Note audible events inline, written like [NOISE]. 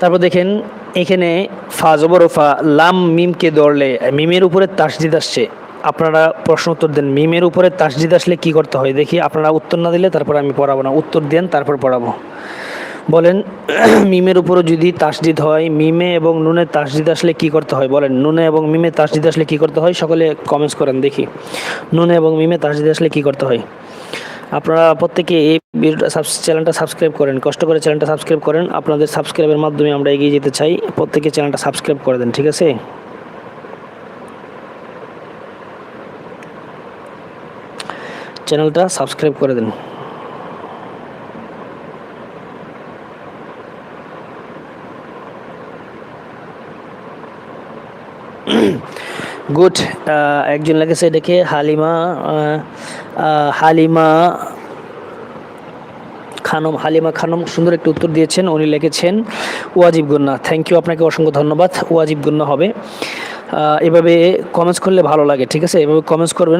তারপর দেখেন, এখানে ফা জবর ফা লাম মিমকে ধরলে, মিমের উপরে তাসজিদ আসছে। আপনারা প্রশ্ন উত্তর দেন, মিমের উপরে তাসজিদ আসলে কি করতে হয়? দেখি, আপনারা উত্তর না দিলে তারপর আমি পড়াবো না। উত্তর দেন, তারপর পড়াবো। বলেন, [CLEARS THROAT] মিমের উপরে যদি তাসজিদ হয়, মিমে এবং নুনে তাসজিদ আসলে কি করতে হয়? বলেন, নুনে এবং মিমে তাসজিদ আসলে কি করতে হয়? সকলে কমেন্টস করেন, দেখি। নুনে এবং মিমে তাসজিদ আসলে কি করতে হয়? আপনারা প্রত্যেকে এই চ্যানেলটা সাবস্ক্রাইব করেন। কষ্ট করে চ্যানেলটা সাবস্ক্রাইব করেন। আপনাদের সাবস্ক্রাইবের মাধ্যমে আমরা এগিয়ে যেতে চাই। প্রত্যেকে চ্যানেলটা সাবস্ক্রাইব করে দেন, ঠিক আছে? চ্যানেলটা সাবস্ক্রাইব করে দেন। গুড একজন লেগেছে দেখে হালিমা হালিমা খানম হালিমা খানম সুন্দর একটি উত্তর দিয়েছেন, উনি লিখেছেন, ওয়াজিব গুন্না। থ্যাংক ইউ আপনাকে অসংখ্য ধন্যবাদ, ওয়াজিব গুন্না হবে। এভাবে কমেন্টস করলে ভালো লাগে, ঠিক আছে? এভাবে কমেন্টস করবেন